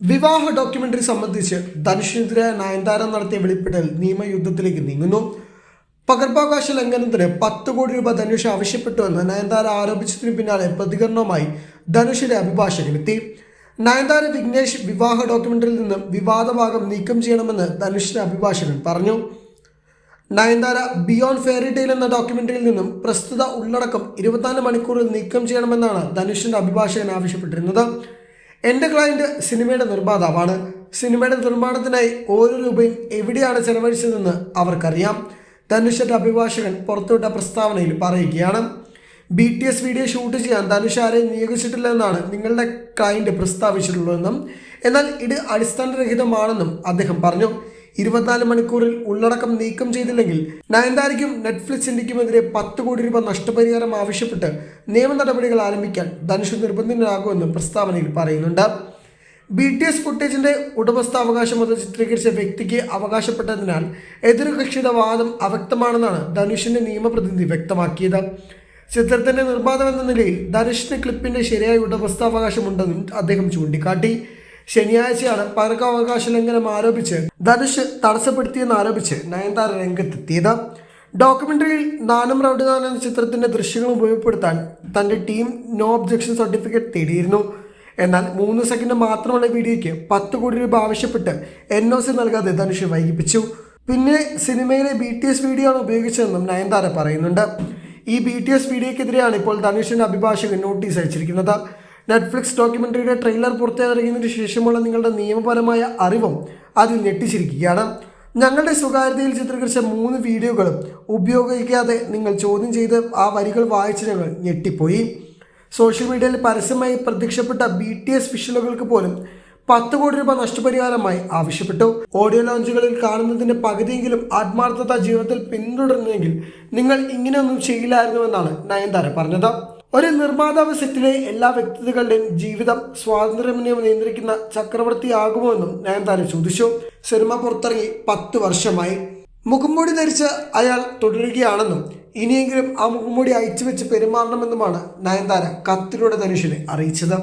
വിവാഹ ഡോക്യുമെന്ററി സംബന്ധിച്ച് ധനുഷിനെതിരെ നയൻതാര നടത്തിയ വെളിപ്പെടൽ നിയമയുദ്ധത്തിലേക്ക് നീങ്ങുന്നു. പകർപ്പവകാശ ലംഘനത്തിന് പത്ത് കോടി രൂപ ധനുഷ് ആവശ്യപ്പെട്ടുവെന്ന് നയൻതാര ആരോപിച്ചതിന് പിന്നാലെ പ്രതികരണവുമായി ധനുഷിന്റെ അഭിഭാഷകനെത്തി. നയൻതാര വിഘ്നേഷ് വിവാഹ ഡോക്യുമെന്ററിയിൽ നിന്നും വിവാദ ഭാഗം നീക്കം ചെയ്യണമെന്ന് ധനുഷിന്റെ അഭിഭാഷകൻ പറഞ്ഞു. നയൻതാര ബിയോണ്ട് ഫെയറി ടെയിൽ എന്ന ഡോക്യുമെന്ററിയിൽ നിന്നും പ്രസ്തുത ഉള്ളടക്കം ഇരുപത്തിനാല് മണിക്കൂറിൽ നീക്കം ചെയ്യണമെന്നാണ് ധനുഷിന്റെ അഭിഭാഷകൻ ആവശ്യപ്പെട്ടിരുന്നത്. എന്റെ ക്ലയന്റ് സിനിമയുടെ നിർമ്മാതാവാണ്. സിനിമയുടെ നിർമ്മാണത്തിനായി ഓരോ രൂപയും എവിടെയാണ് ചെലവഴിച്ചതെന്ന് അവർക്കറിയാം. ധനുഷന്റെ അഭിഭാഷകൻ പുറത്തുവിട്ട പ്രസ്താവനയിൽ പറയുകയാണ് B T S video shoot ചെയ്യാൻ ധനുഷ് ആരെയും നിയോഗിച്ചിട്ടില്ലെന്നാണ് നിങ്ങളുടെ ക്ലയന്റ് പ്രസ്താവിച്ചിട്ടുള്ളതെന്നും എന്നാൽ ഇത് അടിസ്ഥാനരഹിതമാണെന്നും അദ്ദേഹം പറഞ്ഞു. ഇരുപത്തിനാല് മണിക്കൂറിൽ ഉള്ളടക്കം നീക്കം ചെയ്തില്ലെങ്കിൽ നയൻതാരയ്ക്കും നെറ്റ്ഫ്ലിക്സ് ഇന്ത്യക്കുമെതിരെ പത്ത് കോടി രൂപ നഷ്ടപരിഹാരം ആവശ്യപ്പെട്ട് നിയമ നടപടികൾ ആരംഭിക്കാൻ ധനുഷ് നിർബന്ധിതനാകുമെന്നും പ്രസ്താവനയിൽ പറയുന്നുണ്ട്. ബി ടി എസ് ഫുട്ടേജിന്റെ ഉടമസ്ഥാവകാശം മുതൽ ചിത്രീകരിച്ച വ്യക്തിക്ക് അവകാശപ്പെട്ടതിനാൽ എതിർകക്ഷിയുടെ വാദം അവ്യക്തമാണെന്നാണ് ധനുഷിന്റെ നിയമപ്രതിനിധി വ്യക്തമാക്കിയത്. ചിത്രത്തിന്റെ നിർമ്മാതാവ് എന്ന നിലയിൽ ധനുഷിന് ക്ലിപ്പിന്റെ ശരിയായ ഉടമസ്ഥാവകാശമുണ്ടെന്നും അദ്ദേഹം ചൂണ്ടിക്കാട്ടി. ശനിയാഴ്ചയാണ് പകർക്കാവകാശ ലംഘനം ആരോപിച്ച് ധനുഷ് തടസ്സപ്പെടുത്തിയെന്ന് ആരോപിച്ച് നയൻതാര രംഗത്തെത്തിയത്. ഡോക്യുമെന്ററിയിൽ നാനും റൗഡിനാൻ എന്ന ചിത്രത്തിന്റെ ദൃശ്യങ്ങൾ ഉപയോഗപ്പെടുത്താൻ തന്റെ ടീം നോ ഒബ്ജക്ഷൻ സർട്ടിഫിക്കറ്റ് തേടിയിരുന്നു. എന്നാൽ മൂന്ന് സെക്കൻഡ് മാത്രമുള്ള വീഡിയോയ്ക്ക് പത്ത് കോടി രൂപ ആവശ്യപ്പെട്ട് എൻ ഒ സി നൽകാതെ ധനുഷ് വൈകിപ്പിച്ചു. പിന്നെ സിനിമയിലെ ബി ടി എസ് വീഡിയോ ആണ് ഉപയോഗിച്ചതെന്നും നയൻതാര പറയുന്നുണ്ട്. ഈ ബി ടി എസ് വീഡിയോക്കെതിരെയാണ് ഇപ്പോൾ ധനുഷിന്റെ അഭിഭാഷകൻ നോട്ടീസ് അയച്ചിരിക്കുന്നത്. നെറ്റ്ഫ്ലിക്സ് ഡോക്യുമെന്ററിയുടെ ട്രെയിലർ പുറത്തിറങ്ങിയതിനു ശേഷമുള്ള നിങ്ങളുടെ നിയമപരമായ അറിവും അതിൽ ഞെട്ടിച്ചിരിക്കുകയാണ്. ഞങ്ങളുടെ സ്വകാര്യതയിൽ ചിത്രീകരിച്ച മൂന്ന് വീഡിയോകളും ഉപയോഗിക്കാതെ നിങ്ങൾ ചോദ്യം ചെയ്ത് ആ വരികൾ വായിച്ച് ഞങ്ങൾ ഞെട്ടിപ്പോയി. സോഷ്യൽ മീഡിയയിൽ പരസ്യമായി പ്രത്യക്ഷപ്പെട്ട ബി ടി എസ് വിഷലുകൾക്ക് പോലും പത്ത് കോടി രൂപ നഷ്ടപരിഹാരമായി ആവശ്യപ്പെട്ടു. ഓഡിയോ ലോഞ്ചുകളിൽ കാണുന്നതിന്റെ പകുതിയെങ്കിലും ആത്മാർത്ഥത ജീവിതത്തിൽ പിന്തുടർന്നെങ്കിൽ നിങ്ങൾ ഇങ്ങനെയൊന്നും ചെയ്യില്ലായിരുന്നുവെന്നാണ് നയൻതാര പറഞ്ഞത്. ഒരു നിർമ്മാതാവ് സെറ്റിലെ എല്ലാ വ്യക്തികളുടെയും ജീവിതം സ്വാതന്ത്ര്യം നിയന്ത്രിക്കുന്ന ചക്രവർത്തിയാകുമോ എന്നും നയൻതാര ചോദിച്ചു. സിനിമ പുറത്തിറങ്ങി പത്ത് വർഷമായി. മുഖംമൂടി ധരിച്ച് അയാൾ തുടരുകയാണെന്നും ഇനിയെങ്കിലും ആ മുഖംമൂടി അയച്ചു വെച്ച് പെരുമാറണമെന്നുമാണ് നയൻതാര കത്തിലൂടെ ധനുഷിനെ അറിയിച്ചത്.